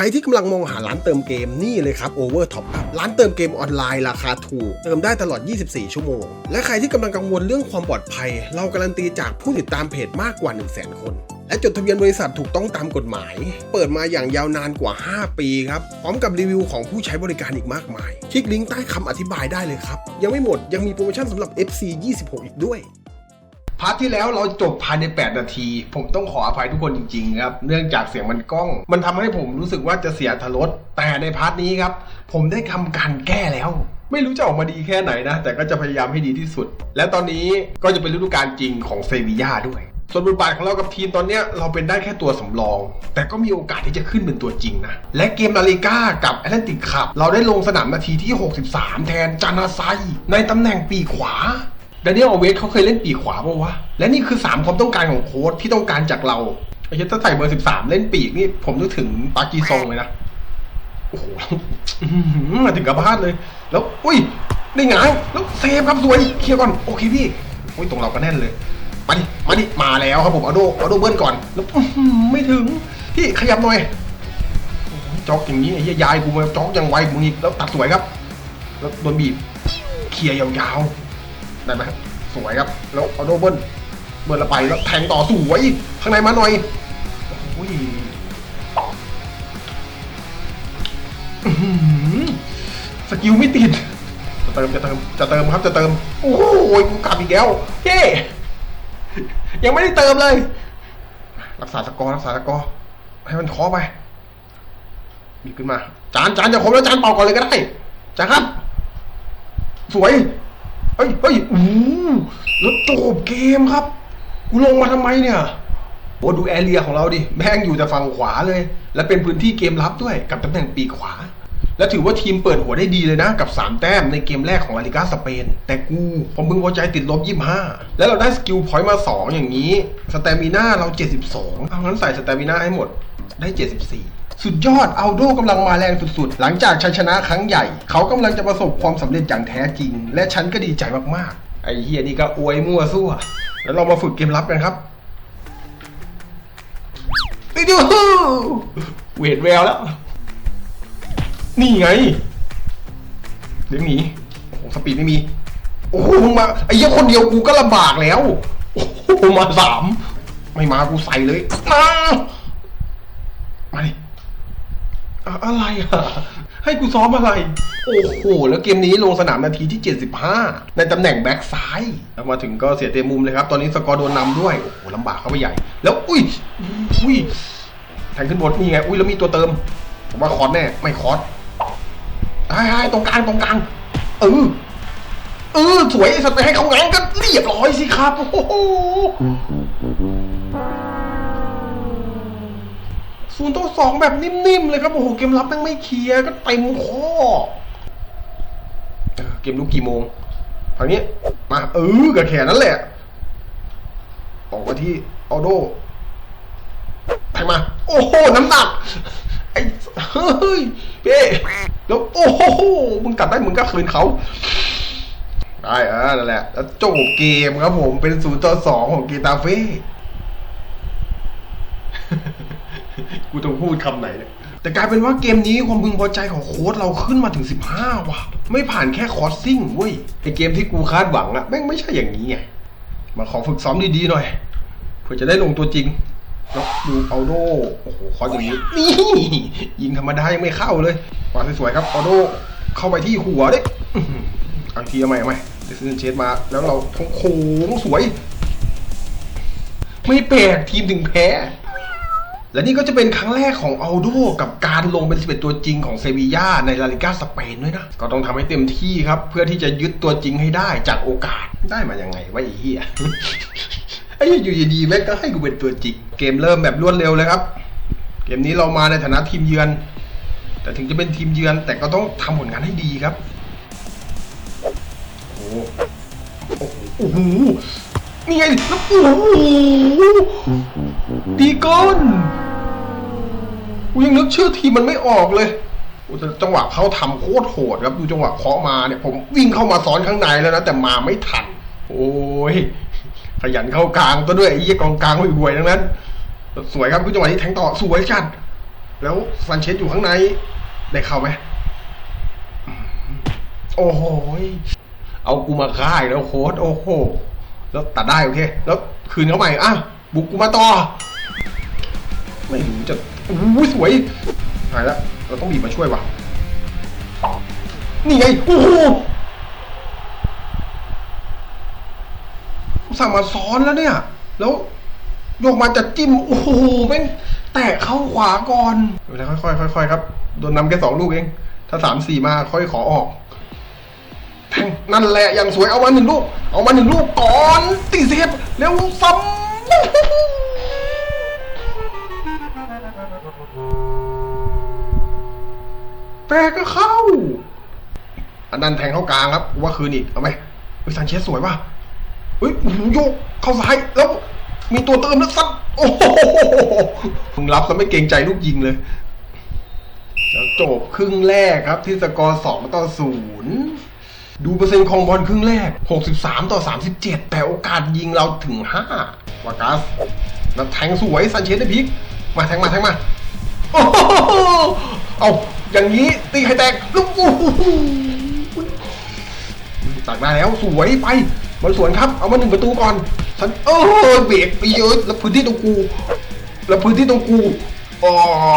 ใครที่กำลังมองหาร้านเติมเกมนี่เลยครับ Over Top Up ร้านเติมเกมออนไลน์ราคาถูก เติมได้ตลอด 24 ชั่วโมง และใครที่กำลังกังวลเรื่องความปลอดภัย เราการันตีจากผู้ติดตามเพจมากกว่า 1 0 0 0 0 0คนและจดทะเบียนบริษัทถูกต้องตามกฎหมาย เปิดมาอย่างยาวนานกว่า 5 ปีครับ พร้อมกับรีวิวของผู้ใช้บริการอีกมากมาย คลิกลิงก์ใต้คำอธิบายได้เลยครับ ยังไม่หมดยังมีโปรโมชั่นสำหรับ FC 26 อีกด้วย พาร์ทที่แล้วเราจบภายใน 8 นาที ผมต้องขออภัยทุกคนจริงๆครับ เนื่องจากเสียงมันกล้อง มันทำให้ผมรู้สึกว่าจะเสียทรสแต่ในพาร์ทนี้ครับ ผมได้ทำการแก้แล้ว ไม่รู้จะออกมาดีแค่ไหนนะ แต่ก็จะพยายามให้ดีที่สุด และตอนนี้ก็จะเป็นฤดูกาลจริงของเซบีย่าด้วย ส่วนบทบาทของเรากับทีมตอนนี้เราเป็นได้แค่ตัวสำรอง แต่ก็มีโอกาสที่จะขึ้นเป็นตัวจริงนะ และเกมนาฬิกากับแอตแลนติกขับเราได้ลงสนามนาทีที่ 63 แทนจานาไซในตำแหน่งปีขวา ดานิเอลเวสเขาเคยเล่นปีกขวาป่าวะ และนี่คือ 3 ความต้องการของโค้ชที่ต้องการจากเราไอ้เหี้ยถ้าใส่เบอร์13เล่นปีกนี่ผมนึกถึงปากีซงเลยนะ โอ้โหมาถึงกับพลาดเลย แล้ว อุ้ยได้ไงายแล้วเซฟครับสวยเคลียร์ก่อน โอเคพี่อุ้ยตรงเราก็แน่นเลย มาดิ มาดิ มาแล้วครับผมเอาโดเอาโดเบิ้ลก่อน แล้วไม่ถึง พี่ขยับหน่อยจ็อกอย่างนี้ไอ้ยายกูมาจ็อกยังไวกว่ามึงอีกแล้วตัดสวยครับ แล้วโดนบีบเคลียร์ยาวๆ ได้ไหมครับสวยครับ แล้วเอาโดเบิ้ลเบิ้ลละไปแล้วแทงต่อสวยข้างในมาหน่อยโอ้ยอื้อหือสกิลไม่ติด จะเติมจะเติมจะเติมครับจะเติม โอ้ยกูกลับอีกแล้วเฮ้ยังไม่ได้เติมเลย รักษาสกอร์รักษาสกอร์ให้มันเคอไปบีบขึ้นมา จานจานจะครบแล้วจานเป่าก่อนเลยก็ได้จานครับ สวย เฮ้ยเฮ้ยอู้แล้วจบเกมครับ กูลงมาทำไมเนี่ยโอ้ดูแอเรียของเราดิ แม่งอยู่แต่ฝั่งขวาเลย และเป็นพื้นที่เกมรับด้วยกับตำแหน่งปีกขวา และถือว่าทีมเปิดหัวได้ดีเลยนะ กับ 3 แต้มในเกมแรกของลาลิกาสเปน แต่กูผมมึงหัวใจติดลบ 25 แล้วเราได้สกิลพอยต์มา 2 อย่างนี้ สเตมิน่าเรา 72 เอางั้นใส่สเตมิน่าให้หมดได้ 74 สุดยอดอัลโดกำลังมาแรงสุดๆ หลังจากชัยชนะครั้งใหญ่ เขากำลังจะประสบความสำเร็จอย่างแท้จริง และฉันก็ดีใจมากๆ ไอ้เฮียนี่ก็อวยมั่วซั่ว แล้วเรามาฝึกเกมรับกันครับไปดูเวทแววแล้ว นี่ไงเดี๋ยวหนีโอ้สปีดไม่มี โอ้โหมึงมาไอ้เหี้ยคนเดียวกูก็ลำบากแล้ว โอ้โหมาสาม ไม่มากูใส่เลยมามาดิ อะไรอะ ให้กูซ้อมอะไร โอ้โห แล้วเกมนี้ลงสนามนาทีที่ 75 ในตำแหน่งแบ็กซ้ายมาถึงก็เสียเตะมุมเลยครับ ตอนนี้สกอร์โดนนำด้วย โอ้โหลำบากเข้าไปใหญ่ แล้วอุ้ย อุ้ยแทงขึ้นบนนี่ไง อุ้ยแล้วมีตัวเติม ผมว่าคอร์สแน่ ไม่คอร์สไอ้ไอ้ตรงกลางตรงกลาง เออ เออ สวยสัตว์ไปให้เขาง้างกันเรียบร้อยสิครับ โอ้โห ศูนย์ต่อสองแบบนิ่มๆเลยครับโอ้โหเกมรับแม่งไม่เคลียร์ก็เต็มข้อเออเกมลุกกี่โมงทางนี้มาเออกับแขนนั่นแหละ ออกมาที่ออโดแทงมา โอ้โห น้ำหนักไอ้เฮ้ยเป้แล้วโอ้โหมึงกัดได้มึงก็คืนเขาได้เออนั่นแหละแล้วจบเกมครับผมเป็นศูนย์ต่อสองของกีตาเฟ่ กูต้องพูดคำไหนเนี่ยแต่กลายเป็นว่าเกมนี้ความพึงพอใจของโค้ดเราขึ้นมาถึง 15 ว่ะ ไม่ผ่านแค่คอสซิ่งเว้ยไอเกมที่กูคาดหวังอะแม่งไม่ใช่อย่างนี้ไงมาขอฝึกซ้อมดีๆหน่อยเพื่อจะได้ลงตัวจริงแล้วดูเอาโดโอ้โหคอสอย่างนี้นี่ยิงธรรมดายังไม่เข้าเลยวางสวยๆครับเอาโดเข้าไปที่หัวเด้อื้อหือเอาอีกทีเอาใหม่เอาใหม่เดซินเชสมาแล้วเราโค้งสวย ไม่แปลกทีมถึงแพ้ และนี่ก็จะเป็นครั้งแรกของอัลโดกับการลงเป็น 11 ตัวจริงของเซบีย่าในลาลิกาสเปนด้วยนะ ก็ต้องทำให้เต็มที่ครับ เพื่อที่จะยึดตัวจริงให้ได้จากโอกาสได้มายังไงวะไอ้เหี้ยไอ้ยอยู่ดีๆแม่งก็ให้กูเป็นตัวจริง เกมเริ่มแบบรวดเร็วเลยครับ เกมนี้เรามาในฐานะทีมเยือน แต่ถึงจะเป็นทีมเยือนแต่ก็ต้องทำผลงานให้ดีครับ โอ้โหโอ้โห นี่ไงแล้วโอ้โหดีเกินกูยังนึกชื่อทีมมันไม่ออกเลยจังหวะเขาทำโคตรโหดครับดูจังหวะเคาะมาเนี่ยผมวิ่งเข้ามาซ้อนข้างในแล้วนะแต่มาไม่ทัน โอ้ยขยันเข้ากลางตัวด้วยไอ้ยี่กองกลางไม่ห่วยทั้งนั้น สวยครับคือจังหวะนี้แทงต่อสวยจัด แล้วซันเชสอยู่ข้างในได้เข้าไหมโอ้โหยเอากูมาฆ่าอีกแล้วโค้ดโอ้โห แล้วตัดได้โอเค แล้วคืนเขาใหม่อะบุกกูมาต่อ ไม่รู้จะอู้สวยหายแล้วเราต้องบีบมาช่วยว่ะ นี่ไงโอ้โหสั่งมาซ้อนแล้วเนี่ย แล้วโยกมาจะจิ้ม โอ้โหแม่งแตะเข้าขวาก่อนเวลาค่อยๆค่อยๆครับ โดนนำแค่สองลูกเอง ถ้าสามสี่มาค่อยขอออก นั่นแหละอย่างสวยเอามาหนึ่งลูก เอามาหนึ่งลูกก่อนตีเซฟเร็วซ้ำแปรก็เข้า อันนั้นแทงเข้ากลางครับว่าคืนอีกเอาไหมเฮ้ยซันเชสสวยป่ะเฮ้ยโหโยกเข้าซ้ายแล้วมีตัวเติมแล้วซัดโอ้โหมึงรับแล้วไม่เกรงใจลูกยิงเลยจบครึ่งแรกครับที่สกอร์สองต่อศูนย์ ดูเปอร์เซ็นต์ของบอลครึ่งแรก 63 ต่อ 37 แต่โอกาสยิงเราถึง 5 วากัสแล้วแทงสวยซันเชสได้พลิก มาแทงมาแทงมา โอ้เอาอย่างนี้ตีไข่แตกลูกโอ้โหตักได้แล้วสวยไปบอลสวนครับ เอามาหนึ่งประตูก่อนซันโอ้ยเบรกไปเยอะแล้วพื้นที่ตรงกู แล้วพื้นที่ตรงกูอ้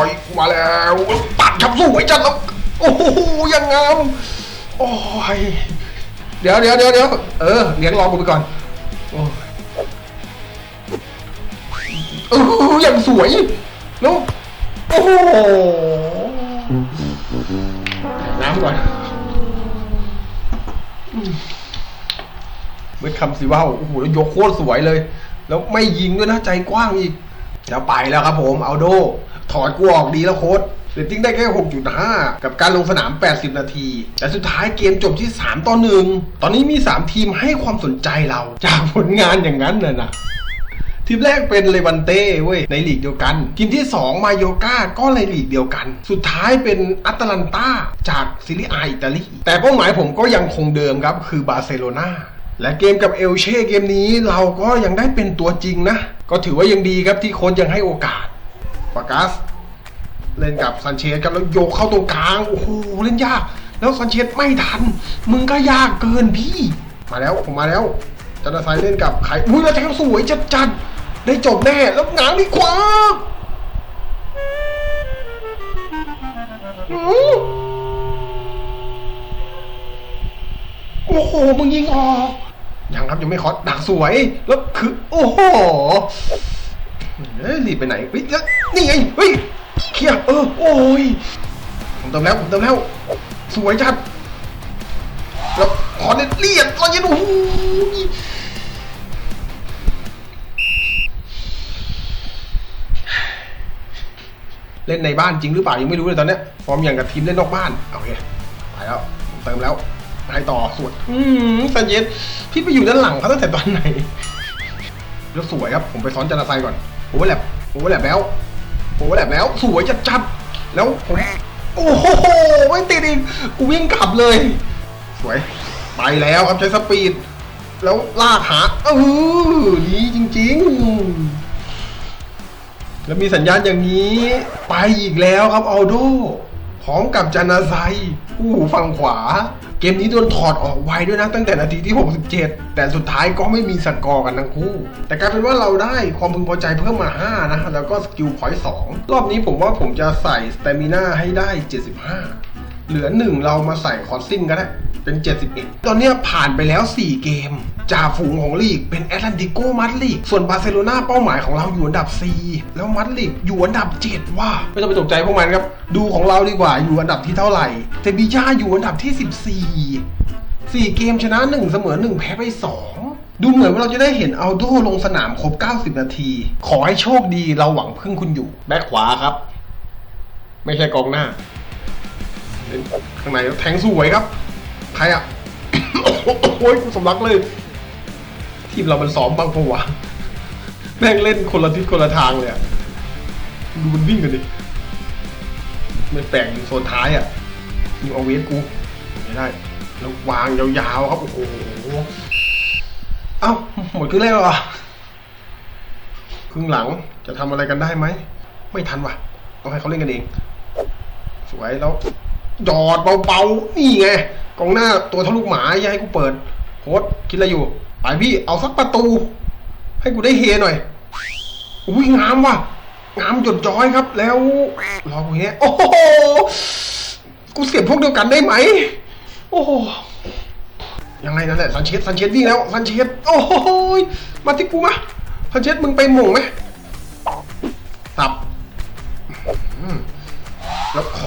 ยมาแล้วตัดครับสวยจัดแล้ว โอ้โหยังงาม โอ้ย เดี๋ยวเดี๋ยวเดี๋ยวเดี๋ยวเออเลี้ยงรอกูไปก่อน โอ้ยอออย่างสวยแล้วโอ้โหน้ำก่อนอืมเวทคำสิว่าวโอ้โหแล้วยกโคตรสวยเลย แล้วไม่ยิงด้วยนะใจกว้างอีก แล้วไปแล้วครับผม เอาโด ถอดกูออกดีแล้วโค้ด เรตติ้งได้แค่ 6.5 กับการลงสนาม 80 นาทีแต่สุดท้ายเกมจบที่ 3 ต่อ 1 ตอนนี้มี 3 ทีมให้ความสนใจเราจากผลงานอย่างนั้นน่ะนะทีมแรกเป็นเลวันเต้เว้ยในลีกเดียวกัน ทีมที่ 2 มาโยกาก็ในลีกเดียวกัน สุดท้ายเป็นอัตแลนตาจากซิลิอาอิตาลีแต่เป้าหมายผมก็ยังคงเดิมครับ คือบาร์เซโลนาและเกมกับเอลเช่เกมนี้เราก็ยังได้เป็นตัวจริงนะ ก็ถือว่ายังดีครับที่โค้ชยังให้โอกาสฟากัส เล่นกับซันเชสครับแล้วโยกเข้าตรงกลางโอ้โหเล่นยาก แล้วซันเชสไม่ทัน มึงก็ยากเกินพี่ มาแล้วผมมาแล้วจันทไซเล่นกับใครอุ้ยแล้วแทงสวยจัดจัดๆได้จบแน่แล้วง้างดีกว่าโอ้โหมึงยิงออกยังครับยังไม่คอสดักสวยแล้วคือ โอ้โหเอ้ยรีบไปไหนเฮ้ยแล้วนี่ไงเฮ้ย เคลียเออโอ้ยผมเติมแล้วผมเติมแล้ว สวยจัดแล้วขอเด็ดเลียดเราจะดูเล่นในบ้านจริงหรือเปล่ายังไม่รู้เลยตอนเนี้ยฟอร์มอย่างกับทีมเล่นนอกบ้านโอเคไปแล้วเติมแล้วไปต่อสวดอืมสันเย็นพี่ไปอยู่ด้านหลังเขาตั้งแต่ตอนไหนแล้วสวยครับผมไปซ้อนจันทร์ไซก่อนโอเวอร์แลปโอเวอร์แลปแล้ว โอ้แลปแล้วสวยจัดจัดๆแล้วผมโอ้โหไม่ติดอีกกูวิ่งกลับเลย สวย ไปแล้วครับใช้สปีด แล้วลากหาเออดีจริง ๆ แล้วมีสัญญาณอย่างนี้ ไปอีกแล้วครับออโด พร้อมกับจานาไซผู้ฝั่งขวา เกมนี้โดนถอดออกไวด้วยนะตั้งแต่นาทีที่ 67 แต่สุดท้ายก็ไม่มีสกอร์กันทั้งคู่ แต่กลายเป็นว่าเราได้ความพึงพอใจเพิ่มมา 5 นะ แล้วก็สกิลพอยต์2รอบนี้ผมว่าผมจะใส่สเตมิน่าให้ได้ 75 เหลือ1เรามาใส่คอสซิ่งก็ได้ เป็น 71 ตอนนี้ผ่านไปแล้ว 4 เกม จ่าฝูงของลีกเป็นแอตแลนติโกมัดลีก ส่วนบาร์เซโลนาเป้าหมายของเราอยู่อันดับ 4 แล้วมัดลีกอยู่อันดับ 7 ว่า ไม่ต้องไปตกใจพวกมันครับ ดูของเราดีกว่าอยู่อันดับที่เท่าไหร่เซบีย่าอยู่อันดับที่ 14 4 เกมชนะ 1 เสมอ 1 แพ้ไป 2ดูเหมือนว่าเราจะได้เห็นอัลโดลงสนามครบ 90 นาที ขอให้โชคดีเราหวังพึ่งคุณอยู่ แบ็คขวาครับ ไม่ใช่กองหน้า ข้างในแล้วแทงสวยครับ ใครอะ โอ้ยกูสำลักเลย ทีมเรามันซ้อมบ้างปะวะแม่งเล่นคนละทิศคนละทางเลยอะดูมันวิ่งกันดิไม่แปลงโซนท้ายอะยิงเอาเวฟกูไม่ได้ แล้ววางยาวๆครับ โอ้โห เอ้า หมดครึ่งแรกแล้วเหรอครึ่งหลังจะทำอะไรกันได้ไหม ไม่ทันว่ะ ต้องให้เขาเล่นกันเอง สวยแล้ว หยอดเบาๆ นี่ไงกองหน้าตัวทะลุหมาอย่าให้กูเปิด โค้ดคิดอะไรอยู่ไปพี่เอาสักประตู ให้กูได้เฮหน่อย อุ้ยงามว่ะงามหยดย้อยครับ แล้วรอกูเนี้ยโอ้โหกูเสียบพวกเดียวกันได้ไหม โอ้โหยังไงนั่นแหละซันเชสซันเชสวิ่งแล้วซันเชสโอ้โหมาที่กูมาซันเชสมึงไปหม่งไหม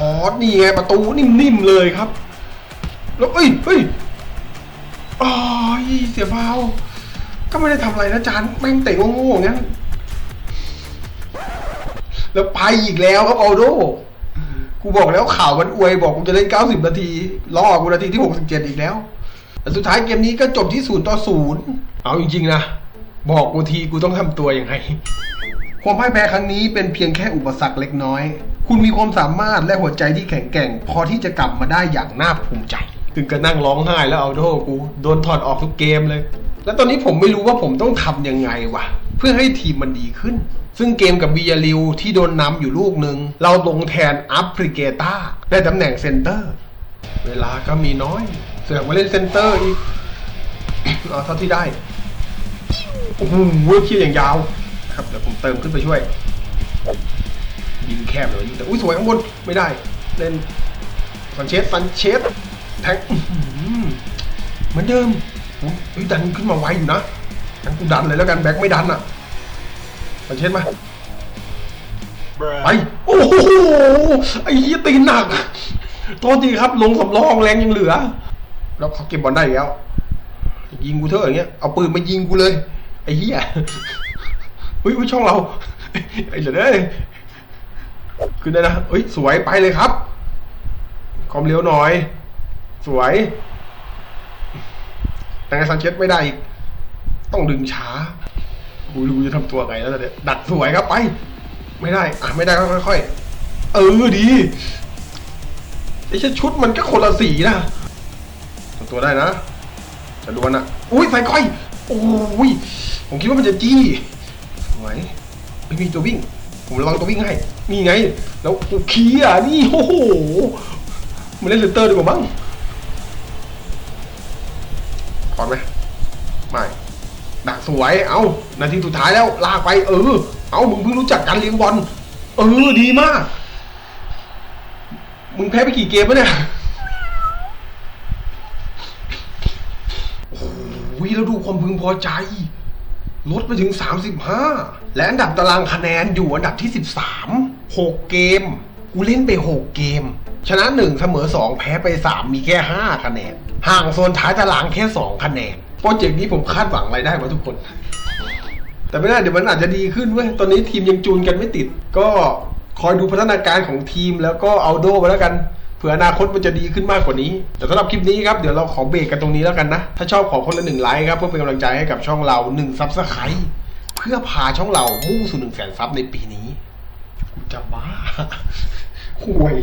อร์สนี่ไงประตูนิ่มๆเลยครับ แล้วเอ้ยเฮ้ยอ๋อยเสียฟาก็ไม่ได้ทำอะไรนะจานแม่งเตะโง่ๆอย่างนั้น แล้วไปอีกแล้วครับออโดกูบอกแล้วข่าวมันอวยบอกกูจะเล่น 90 นาทีล่อกูนาทีที่ 67 อีกแล้วแต่สุดท้ายเกมนี้ก็จบที่ 0 ต่อ 0 เอาจริงๆนะ บอกกูทีกูต้องทำตัวยังไง ความพ่ายแพ้ครั้งนี้เป็นเพียงแค่อุปสรรคเล็กน้อย คุณมีความสามารถและหัวใจที่แข็งแกร่ง พอที่จะกลับมาได้อย่างน่าภูมิใจ ถึงกับนั่งร้องไห้แล้วเอาโดกู โดนถอดออกทุกเกมเลย แล้วตอนนี้ผมไม่รู้ว่าผมต้องทำยังไงวะเพื่อให้ทีมมันดีขึ้น ซึ่งเกมกับบียาริวที่โดนนำอยู่ลูกหนึ่งเราลงแทนอัพพริเกตาได้ตำแหน่งเซนเตอร์ เวลาก็มีน้อย เสือกมาเล่นเซนเตอร์อีกเอาเท่าที่ได้ โอ้โหเคียอย่างยาว ครับเดี๋ยวผมเติมขึ้นไปช่วยยิงแคบเลยยิงแต่อุ้ยสวยข้างบนไม่ได้เล่นซันเชสซันเชสแทงอื้อหือเหมือนเดิมอุ๊ยเฮ้ยดันขึ้นมาไวอยู่นะงั้นกูดันเลยแล้วกันแบ็คไม่ดันอะซันเชสมาไปโอ้โหไอ้เหี้ยตีนหนักโทษทีครับลงสำรองแรงยังเหลือ แล้วเขาเก็บบอลได้อีกแล้ว ยิงกูเถอะอย่างเงี้ยเอาปืนมายิงกูเลย ไอ้เหี้ย เฮ้ยอุ๊ยช่องเราไอ้เหลือเด้ยขึ้นได้นะเอ้ยสวยไปเลยครับความเร็วหน่อย สวยแต่ไงซันเชสไม่ได้อีก ต้องดึงช้ากูรู้จะทำตัวไงแล้วตอนเนี้ยดักสวยครับไป ไม่ได้อะไม่ได้ค่อยๆเออดีไอ้ชุดมันก็คนละสีนะทำตัวได้นะจะดวลอะ อุ้ยใส่ก้อยโอ้ยผมคิดว่ามันจะจี้ วยไม่มีตัววิ่ง ผมระวังตัววิ่งให้นี่ไง แล้วกูเคลียนี่โอ้โหมันเล่นเซนเตอร์ดีกว่ามั้งถอนไหมไม่ดักสวย เอานาทีสุดท้ายแล้ว ลากไป เออ เอามึงเพิ่งรู้จักการเลี้ยงบอล เออ ดีมาก มึงแพ้ไปกี่เกมแล้วเนี่ย โอ้ยแล้วดูความพึงพอใจ ลดไปถึง 35 และอันดับตารางคะแนนอยู่อันดับที่ 13 6 เกม กูเล่นไป 6 เกม ชนะ 1 เสมอ 2 แพ้ไป 3 มีแค่ 5 คะแนน ห่างโซนท้ายตารางแค่ 2 คะแนน โปรเจกต์นี้ผมคาดหวังอะไรได้วะทุกคน แต่ไม่ได้เดี๋ยวมันอาจจะดีขึ้นเว้ย ตอนนี้ทีมยังจูนกันไม่ติด ก็คอยดูพัฒนาการของทีมแล้วก็เอาโดไปแล้วกัน ผื่ออนาคตมันจะดีขึ้นมากกว่านี้ แต่สำหรับคลิปนี้ครับ เดี๋ยวเราขอเบรกกันตรงนี้แล้วกันนะ ถ้าชอบขอคนละหนึ่งไลค์ครับ เพื่อเป็นกำลังใจให้กับช่องเราหนึ่งซับสไครต์เพื่อพาช่องเรามุ่งสู่หนึ่งแสนซับในปีนี้กูจะบ้าห่วย